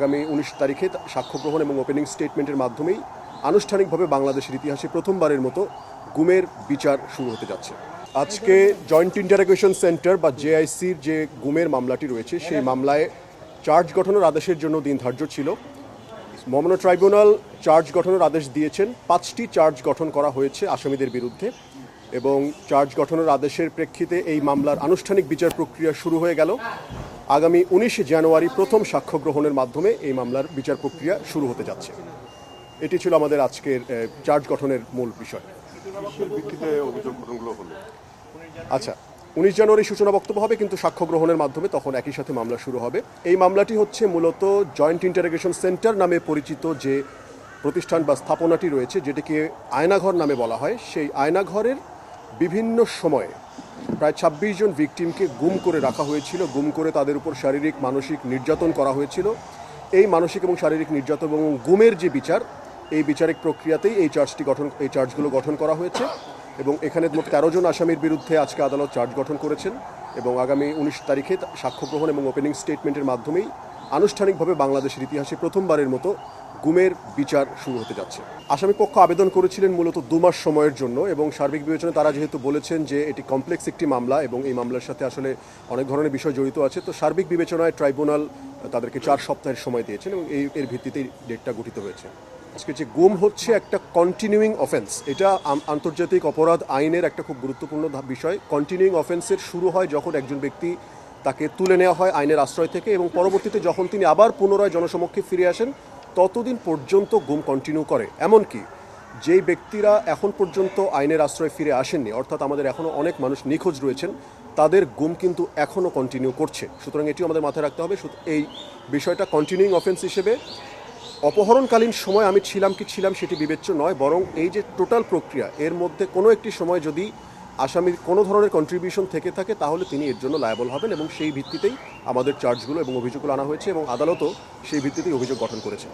আগামী উনিশ তারিখে সাক্ষ্য গ্রহণ এবং ওপেনিং স্টেটমেন্টের মাধ্যমেই আনুষ্ঠানিকভাবে বাংলাদেশের ইতিহাসে প্রথমবারের মতো গুমের বিচার শুরু হতে যাচ্ছে। আজকে জয়েন্ট ইন্টারোগেশন সেন্টার বা জেআইসির যে গুমের মামলাটি রয়েছে, সেই মামলায় চার্জ গঠনের আদেশের জন্য দিন ধার্য ছিল। মমনা ট্রাইব্যুনাল চার্জ গঠনের আদেশ দিয়েছেন। পাঁচটি চার্জ গঠন করা হয়েছে আসামিদের বিরুদ্ধে এবং চার্জ গঠনের আদেশের প্রেক্ষিতে এই মামলার আনুষ্ঠানিক বিচার প্রক্রিয়া শুরু হয়ে গেল। আগামী উনিশে জানুয়ারি প্রথম সাক্ষ্য গ্রহণের মাধ্যমে এই মামলার বিচার প্রক্রিয়া শুরু হতে যাচ্ছে। এটি ছিল আমাদের আজকের চার্জ গঠনের মূল বিষয়। আচ্ছা উনিশ জানুয়ারি সূচনা বক্তব্য হবে কিন্তু সাক্ষ্য গ্রহণের মাধ্যমে তখন একই সাথে মামলা শুরু হবে। এই মামলাটি হচ্ছে মূলত জয়েন্ট ইন্টারোগেশন সেন্টার নামে পরিচিত যে প্রতিষ্ঠান বা স্থাপনাটি রয়েছে যেটিকে আয়নাঘর নামে বলা হয়। সেই আয়নাঘরের বিভিন্ন সময়ে প্রায় ছাব্বিশ জন ভিকটিমকে গুম করে রাখা হয়েছিল। গুম করে তাদের উপর শারীরিক, মানসিক নির্যাতন করা হয়েছিল। এই মানসিক এবং শারীরিক নির্যাতন এবং গুমের যে বিচার, এই বিচারিক প্রক্রিয়াতেই এই চার্জটি গঠন, এই চার্জগুলো গঠন করা হয়েছে এবং এখানে মোট তেরো জন আসামির বিরুদ্ধে আজকে আদালত চার্জ গঠন করেছেন এবং আগামী উনিশ তারিখে তা- সাক্ষ্য গ্রহণ এবং ওপেনিং স্টেটমেন্টের মাধ্যমেই আনুষ্ঠানিকভাবে বাংলাদেশের ইতিহাসে প্রথমবারের মতো গুমের বিচার শুরু হতে যাচ্ছে। আসামি পক্ষ আবেদন করেছিলেন মূলত দু মাস সময়ের জন্য এবং সার্বিক বিবেচনায় তারা যেহেতু বলেছেন যে এটি কমপ্লেক্স একটি মামলা এবং এই মামলার সাথে আসলে অনেক ধরনের বিষয় জড়িত আছে, তো সার্বিক বিবেচনায় ট্রাইব্যুনাল তাদেরকে চার সপ্তাহের সময় দিয়েছেন এবং এই, এর ভিত্তিতেই ডেটটা গঠিত হয়েছে। আজকে যে গুম হচ্ছে একটা কন্টিনিউইং অফেন্স এটা আন্তর্জাতিক অপরাধ আইনের একটা খুব গুরুত্বপূর্ণ বিষয়। কন্টিনিউইং অফেন্সের শুরু হয় যখন একজন ব্যক্তি তাকে তুলে নেওয়া হয় আইনের আশ্রয় থেকে এবং পরবর্তীতে যখন তিনি আবার পুনরায় জনসমক্ষে ফিরে আসেন ততদিন পর্যন্ত গুম কন্টিনিউ করে। এমনকি যেই ব্যক্তিরা এখন পর্যন্ত আইনের আশ্রয় ফিরে আসেননি, অর্থাৎ আমাদের এখনও অনেক মানুষ নিখোঁজ রয়েছেন, তাদের গুম কিন্তু এখনও কন্টিনিউ করছে। সুতরাং এটিও আমাদের মাথায় রাখতে হবে এই বিষয়টা কন্টিনিউইং অফেন্স হিসেবে। অপহরণকালীন সময় আমি ছিলাম কি ছিলাম সেটি বিবেচ্য নয়, বরং এই যে টোটাল প্রক্রিয়া, এর মধ্যে কোনো একটি সময় যদি আসামির কোনো ধরনের কন্ট্রিবিউশন থেকে থাকে, তাহলে তিনি এর জন্য লায়াবল হবেন এবং সেই ভিত্তিতেই আমাদের চার্জগুলো এবং অভিযোগগুলো আনা হয়েছে এবং আদালতও সেই ভিত্তিতেই অভিযোগ গঠন করেছে।